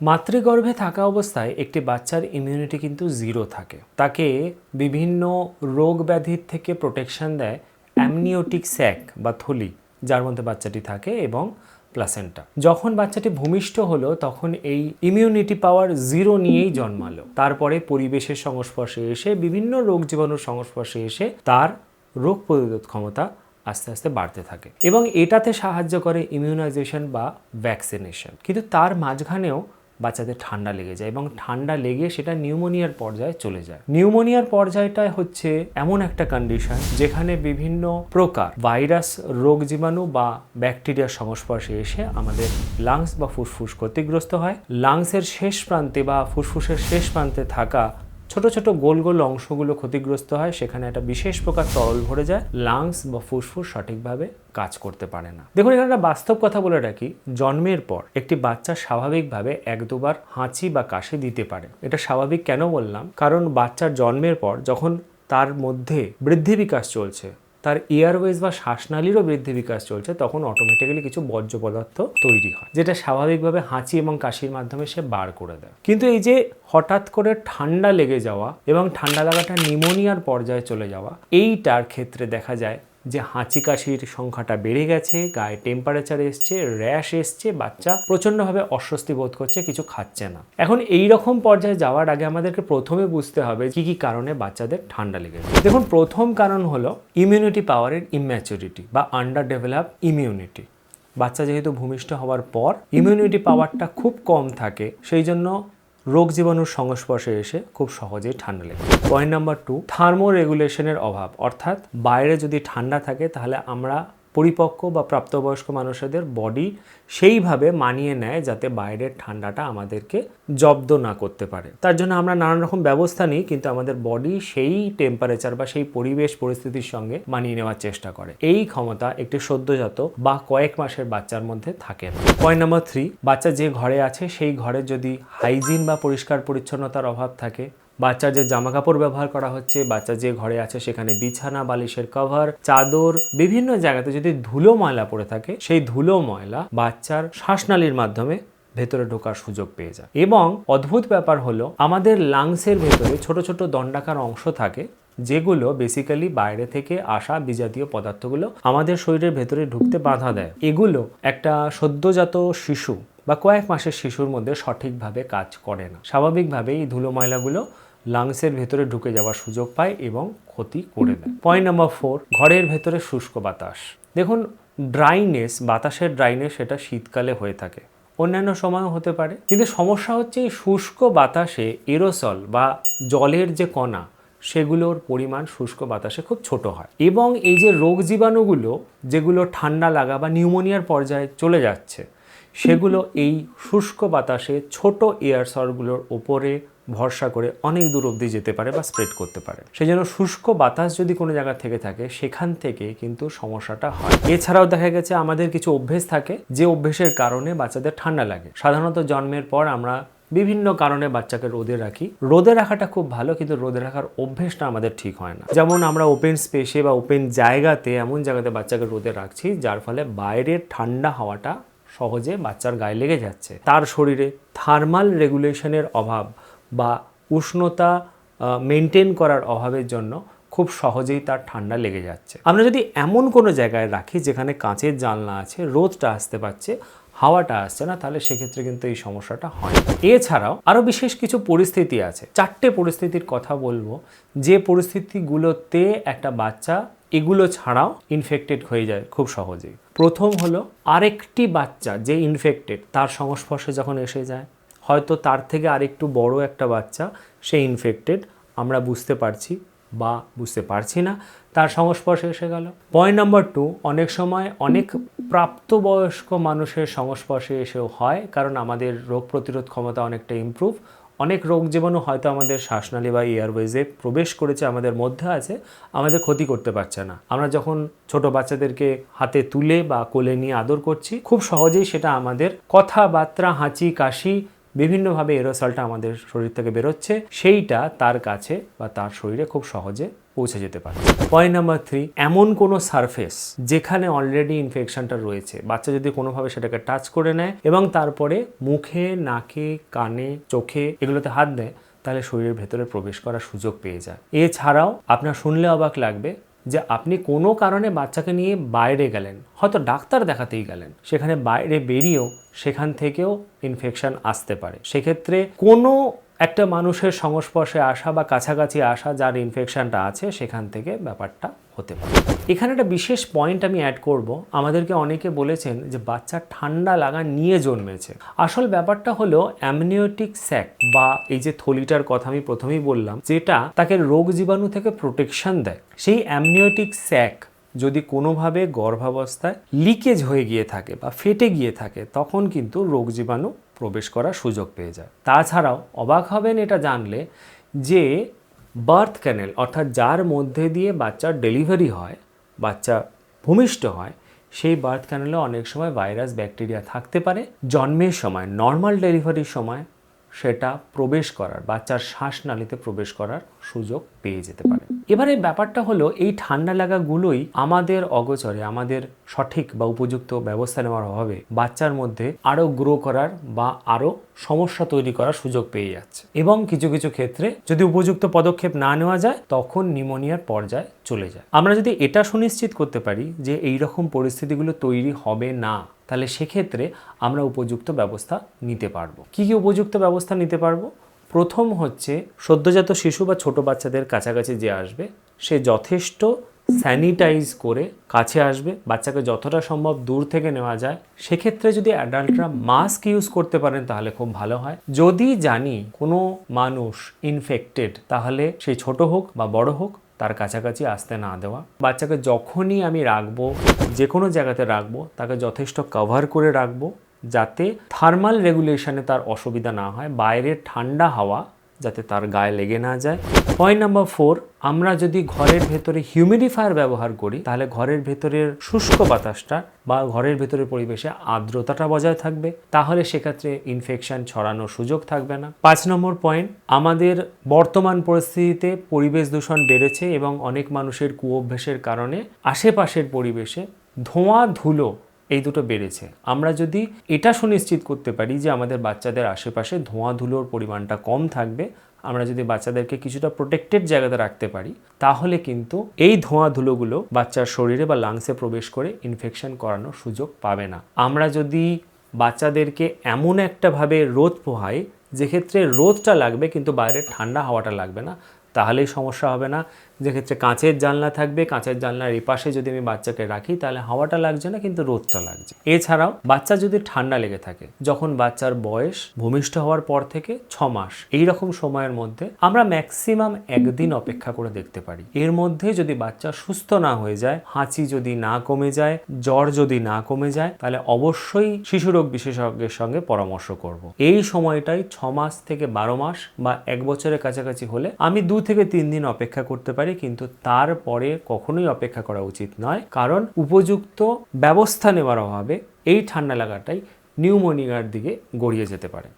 মাতৃগর্ভে থাকা অবস্থায় একটি বাচ্চার ইমিউনিটি কিন্তু জিরো থাকে। তাকে বিভিন্ন রোগ ব্যাধির থেকে প্রোটেকশন দেয় অ্যামনিওটিক স্যাক বা থলি, যার মধ্যে বাচ্চাটি থাকে এবং প্লাসেন্টা যখন বাচ্চাটি ভূমিষ্ঠ হলো, তখন এই ইমিউনিটি পাওয়ার জিরো নিয়েই জন্মালো। তারপরে পরিবেশের সংস্পর্শে এসে, বিভিন্ন রোগ জীবাণুর সংস্পর্শে এসে তার রোগ প্রতিরোধ ক্ষমতা আস্তে আস্তে বাড়তে থাকে। এবং এটাতে সাহায্য করে ইমিউনাইজেশন বা ভ্যাকসিনেশন কিন্তু তার মাঝখানেও বাচ্চাদের ঠান্ডা লেগে যায় এবং ঠান্ডা লেগে সেটা নিউমোনিয়ার পর্যায়ে চলে যায়। নিউমোনিয়ার পর্যায়টা হচ্ছে এমন একটা কন্ডিশন যেখানে বিভিন্ন প্রকার ভাইরাস, রোগ জীবাণু বা ব্যাকটেরিয়ার সংস্পর্শে এসে আমাদের লাংস বা ফুসফুস ক্ষতিগ্রস্ত হয়। লাংসের শেষ প্রান্তে বা ফুসফুসের শেষ প্রান্তে থাকা ছোট ছোট গোল গোল অংশগুলো ক্ষতিগ্রস্ত হয়, সেখানে একটা বিশেষ প্রকার তরল ভরে যায়, লাংস বা ফুসফুস সঠিকভাবে কাজ করতে পারে না। দেখুন, এখানে একটা বাস্তব কথা বলে রাখি, জন্মের পর একটি বাচ্চা স্বাভাবিকভাবে এক দুবার হাঁচি বা কাশি দিতে পারে। এটা স্বাভাবিক কেন বললাম? কারণ বাচ্চার জন্মের পর যখন তার মধ্যে বৃদ্ধি বিকাশ চলছে তার এয়ারওয়েজ বা শ্বাসনালীরও বৃদ্ধি বিকাশ চলছে, তখন অটোমেটিক্যালি কিছু বর্জ্য পদার্থ তৈরি হয়, যেটা স্বাভাবিকভাবে হাঁচি এবং কাশির মাধ্যমে সে বার করে দেয়। কিন্তু এই যে হঠাৎ করে ঠান্ডা লেগে যাওয়া এবং ঠান্ডা লাগাটা নিমোনিয়ার পর্যায়ে চলে যাওয়া, এইটার ক্ষেত্রে দেখা যায় যে হাঁচি কাশির সংখ্যাটা বেড়ে গেছে, গায়ে টেম্পারেচার এসছে র্যাশ এসছে, বাচ্চা প্রচণ্ডভাবে অস্বস্তি বোধ করছে, কিছু খাচ্ছে না। এখন এই রকম পর্যায়ে যাওয়ার আগে আমাদেরকে প্রথমে বুঝতে হবে কি কি কারণে বাচ্চাদের ঠান্ডা লেগেছে। দেখুন, প্রথম কারণ হলো ইমিউনিটি পাওয়ারের ইম্যাচুরিটি বা আন্ডার ডেভেলপ ইমিউনিটি বাচ্চা যেহেতু ভূমিষ্ঠ হওয়ার পর ইমিউনিটি পাওয়ারটা খুব কম থাকে, সেই জন্য রোগ জীবাণুর সংস্পর্শে এসে খুব সহজেই ঠান্ডা লেগে পয়েন্ট নাম্বার টু থার্মো রেগুলেশনের অভাব। অর্থাৎ বাইরে যদি ঠান্ডা থাকে, তাহলে আমরা পরিপক্ক বা প্রাপ্তবয়স্ক মানুষদের বডি সেইভাবে মানিয়ে নেয় যাতে বাইরের ঠান্ডাটা আমাদেরকে জব্দ না করতে পারে। তার জন্য আমরা নানান রকম ব্যবস্থা নিই, কিন্তু আমাদের বডি সেই টেম্পারেচার বা সেই পরিবেশ পরিস্থিতির সঙ্গে মানিয়ে নেওয়ার চেষ্টা করে। এই ক্ষমতা একটি সদ্যজাত বা কয়েক মাসের বাচ্চার মধ্যে থাকে না। পয়েন্ট নাম্বার থ্রি বাচ্চা যে ঘরে আছে, সেই ঘরে যদি হাইজিন বা পরিষ্কার পরিচ্ছন্নতার অভাব থাকে বাচ্চার যে জামা কাপড় ব্যবহার করা হচ্ছে বাচ্চা যে ঘরে আছে সেখানে বিছানা, বালিশের কভার চাদর, বিভিন্ন জায়গাতে যদি ধুলো ময়লা পড়ে থাকে, সেই ধুলো ময়লা বাচ্চার শ্বাসনালীর মাধ্যমে ভেতরে ঢোকার সুযোগ পেয়ে যায়। এবং অদ্ভুত ব্যাপার হলো, আমাদের লাংসের ভেতরে ছোট ছোট দণ্ডাকার অংশ থাকে, যেগুলো বেসিক্যালি বাইরে থেকে আসা বিজাতীয় পদার্থগুলো আমাদের শরীরের ভেতরে ঢুকতে বাধা দেয়। এগুলো একটা সদ্যজাত শিশু বা কয়েক মাসের শিশুর মধ্যে সঠিকভাবে কাজ করে না। স্বাভাবিকভাবে এই ধুলো ময়লাগুলো লাংসের ভেতরে ঢুকে যাওয়ার সুযোগ পায় এবং ক্ষতি করে দেয় পয়েন্ট নাম্বার ফোর ঘরের ভেতরে শুষ্ক বাতাস। দেখুন ড্রাইনেস বাতাসের ড্রাইনেস সেটা শীতকালে হয়ে থাকে। অন্যান্য সময়ও হতে পারে। কিন্তু সমস্যা হচ্ছে এই শুষ্ক বাতাসে এরোসল বা জলের যে কণা, সেগুলোর পরিমাণ শুষ্ক বাতাসে খুব ছোট হয়। এবং এই যে রোগ জীবাণুগুলো, যেগুলো ঠান্ডা লাগা বা নিউমোনিয়ার পর্যায়ে চলে যাচ্ছে, সেগুলো এই শুষ্ক বাতাসে ছোট এয়ারসলগুলোর ওপরে ভরসা করে অনেক দূর অবধি যেতে পারে বা স্প্রেড করতে পারে। সেই জন্য শুষ্ক বাতাস যদি কোনো জায়গা থেকে থাকে, সেখান থেকে কিন্তু সমস্যাটা হয়। এছাড়াও দেখা গেছে আমাদের কিছু অভ্যেস থাকে, যে অভ্যেসের কারণে বাচ্চাদের ঠান্ডা লাগে। সাধারণত জন্মের পর আমরা বিভিন্ন কারণে বাচ্চাকে রোদে রাখি। রোদে রাখাটা খুব ভালো, কিন্তু রোদে রাখার অভ্যেসটা আমাদের ঠিক হয় না। যেমন আমরা ওপেন স্পেসে বা ওপেন জায়গাতে এমন জায়গাতে বাচ্চাকে রোদে রাখছি, যার ফলে বাইরের ঠান্ডা হাওয়াটা সহজে বাচ্চার গায়ে লেগে যাচ্ছে। তার শরীরে থার্মাল রেগুলেশনের অভাব বা উষ্ণতা মেনটেন করার অভাবের জন্য খুব সহজেই তার ঠান্ডা লেগে যাচ্ছে। আমরা যদি এমন কোনো জায়গায় রাখি যেখানে কাঁচের জানলা আছে, রোদটা আসতে পারছে, হাওয়াটা আসছে না, তাহলে সেক্ষেত্রে কিন্তু এই সমস্যাটা হয় না। এছাড়াও আরও বিশেষ কিছু পরিস্থিতি আছে। চারটে পরিস্থিতির কথা বলব। যে পরিস্থিতিগুলোতে একটা বাচ্চা এগুলো ছাড়াও ইনফেক্টেড হয়ে যায় খুব সহজেই। প্রথম হলো আরেকটি বাচ্চা যে ইনফেক্টেড তার সংস্পর্শে যখন এসে যায় হয়তো তার থেকে আরেকটু বড় একটা বাচ্চা, সে ইনফেক্টেড আমরা বুঝতে পারছি বা বুঝতে পারছি না, তার সংস্পর্শে এসে গেল। পয়েন্ট নাম্বার টু অনেক সময় অনেক প্রাপ্তবয়স্ক মানুষের সংস্পর্শে এসেও হয়, কারণ আমাদের রোগ প্রতিরোধ ক্ষমতা অনেকটা ইমপ্রুভ অনেক রোগ জীবাণু হয়তো আমাদের শ্বাসনালী বা এয়ারওয়েজে প্রবেশ করেছে, আমাদের মধ্যে আছে, আমাদের ক্ষতি করতে পারছে না। আমরা যখন ছোট বাচ্চাদেরকে হাতে তুলে বা কোলে নিয়ে আদর করছি, খুব সহজেই সেটা আমাদের কথাবার্তা, হাঁচি, কাশি বিভিন্নভাবে এরোসলটা আমাদের শরীর থেকে বেরোচ্ছে। সেইটা তার কাছে বা তার শরীরে খুব সহজে পৌঁছে যেতে পারে। পয়েন্ট নাম্বার থ্রি এমন কোনো সারফেস যেখানে অলরেডি ইনফেকশনটা রয়েছে, বাচ্চা যদি কোনোভাবে সেটাকে টাচ করে নেয় এবং তারপরে মুখে, নাকে, কানে, চোখে এগুলোতে হাত দেয়, তাহলে শরীরের ভেতরে প্রবেশ করার সুযোগ পেয়ে যায়। এছাড়াও আপনার শুনলে অবাক লাগবে যে আপনি কোনো কারণে বাচ্চাকে নিয়ে বাইরে গেলেন, হয়তো ডাক্তার দেখাতেই গেলেন, সেখানে বাইরে বেরিয়েও সেখান থেকেও ইনফেকশন আসতে পারে। সেক্ষেত্রে কোনো একটা মানুষের সংস্পর্শে আসা বা কাছাকাছি আসা যার ইনফেকশনটা আছে, সেখান থেকে ব্যাপারটা হতে পারে। এখানে একটা বিশেষ পয়েন্ট আমি অ্যাড করব। আমাদেরকে অনেকে বলেছেন যে বাচ্চা ঠান্ডা লাগা নিয়ে জন্মেছে। আসল ব্যাপারটা হলো অ্যামনিওটিক স্যাক বা এই যে থলিটার কথা আমি প্রথমেই বললাম, যেটা তাকে রোগ জীবাণু থেকে প্রোটেকশন দেয়। সেই অ্যামনিওটিক স্যাক যদি কোনোভাবে গর্ভাবস্থায় লিকেজ হয়ে গিয়ে থাকে বা ফেটে গিয়ে থাকে, তখন কিন্তু রোগ জীবাণু প্রবেশ করার সুযোগ পেয়ে যায়। তাছাড়াও অবাক হবেন এটা জানলে যে বার্থ ক্যানেল অর্থাৎ যার মধ্যে দিয়ে বাচ্চার ডেলিভারি হয়, বাচ্চা ভূমিষ্ঠ হয়, সেই বার্থ ক্যানেলে অনেক সময় ভাইরাস ব্যাকটেরিয়া থাকতে পারে। জন্মের সময় নর্মাল ডেলিভারির সময় সেটা প্রবেশ করার, বাচ্চার শ্বাসনালীতে প্রবেশ করার সুযোগ পেয়ে যেতে পারে। এবারে ব্যাপারটা হলো, এই ঠান্ডা লাগাগুলোই আমাদের অগোচরে, আমাদের সঠিক বা উপযুক্ত ব্যবস্থা নেওয়ার অভাবে বাচ্চার মধ্যে আরও গ্রো করার বা আরও সমস্যা তৈরি করার সুযোগ পেয়ে যাচ্ছে। এবং কিছু কিছু ক্ষেত্রে যদি উপযুক্ত পদক্ষেপ না নেওয়া যায়, তখন নিউমোনিয়ার পর্যায়ে চলে যায়। আমরা যদি এটা সুনিশ্চিত করতে পারি যে এই রকম পরিস্থিতিগুলো তৈরি হবে না তাহলে সেক্ষেত্রে আমরা উপযুক্ত ব্যবস্থা নিতে পারব। কি কি উপযুক্ত ব্যবস্থা নিতে পারব? প্রথম হচ্ছে সদ্যজাত শিশু বা ছোট বাচ্চাদের কাছাকাছি যে আসবে, সে যথেষ্ট স্যানিটাইজ করে কাছে আসবে, বাচ্চাকে যতটা সম্ভব দূর থেকে নেওয়া যায়। সেক্ষেত্রে যদি অ্যাডাল্টরা মাস্ক ইউজ করতে পারেন, তাহলে খুব ভালো হয়। যদি জানি কোনো মানুষ ইনফেক্টেড তাহলে সেই ছোট হোক বা বড় হোক তার কাছাকাছি আসতে না দেওয়া। বাচ্চাকে যখনই আমি রাখব যে কোনো জায়গাতে রাখব, তাকে যথেষ্ট কভার করে রাখব, যাতে থার্মাল রেগুলেশনে তার অসুবিধা না হয় বাইরের ঠান্ডা হাওয়া যাতে তার গায়ে লেগে না যায়। পয়েন্ট নাম্বার ফোর আমরা যদি ঘরের ভেতরে হিউমিডিফায়ার ব্যবহার করি, তাহলে ঘরের ভেতরের শুষ্ক বাতাসটা বা ঘরের ভেতরের পরিবেশে আর্দ্রতাটা বজায় থাকবে। তাহলে সেক্ষেত্রে ইনফেকশন ছড়ানোর সুযোগ থাকবে না। পাঁচ নম্বর পয়েন্ট আমাদের বর্তমান পরিস্থিতিতে পরিবেশ দূষণ বেড়েছে এবং অনেক মানুষের কুঅভ্যাসের কারণে আশেপাশের পরিবেশে ধোঁয়া ধুলো এই দুটো বেড়েছে। আমরা যদি এটা সুনিশ্চিত করতে পারি যে আমাদের বাচ্চাদের আশেপাশে ধোঁয়া ধুলোর পরিমাণটা কম থাকবে, আমরা যদি বাচ্চাদেরকে কিছুটা প্রোটেক্টেড জায়গাতে রাখতে পারি, তাহলে কিন্তু এই ধোঁয়া ধুলোগুলো বাচ্চার শরীরে বা লাংসে প্রবেশ করে ইনফেকশন করানোর সুযোগ পাবে না। আমরা যদি বাচ্চাদেরকে এমন একটাভাবে রোদ পোহাই, যেক্ষেত্রে রোদটা লাগবে কিন্তু বাইরে ঠান্ডা হাওয়াটা লাগবে না, তাহলেই সমস্যা হবে না। যেক্ষেত্রে কাঁচের জানলা থাকবে, কাঁচের জানলার এপাশে যদি আমি বাচ্চাকে রাখি, তাহলে হাওয়াটা লাগছে না, কিন্তু রোদটা লাগছে। এছাড়াও, বাচ্চা যদি ঠান্ডা লেগে থাকে, যখন বাচ্চার বয়স ভূমিষ্ঠ হওয়ার পর থেকে ছ মাস এই রকম সময়ের মধ্যে আমরা ম্যাক্সিমাম একদিন অপেক্ষা করে দেখতে পারি। এর মধ্যে যদি বাচ্চা সুস্থ না হয়ে যায়, হাঁচি যদি না কমে যায়, জ্বর যদি না কমে যায়, তাহলে অবশ্যই শিশুরোগ বিশেষজ্ঞের সঙ্গে পরামর্শ করব। এই সময়টাই ছ মাস থেকে বারো মাস বা এক বছরের কাছাকাছি হলে আমি দু থেকে তিন দিন অপেক্ষা করতে পারি, কিন্তু তারপরে কখনোই অপেক্ষা করা উচিত নয়। কারণ উপযুক্ত ব্যবস্থা নেওয়ার অভাবে এই ঠান্ডা লাগাটাই নিউমোনিয়ার দিকে গড়িয়ে যেতে পারে।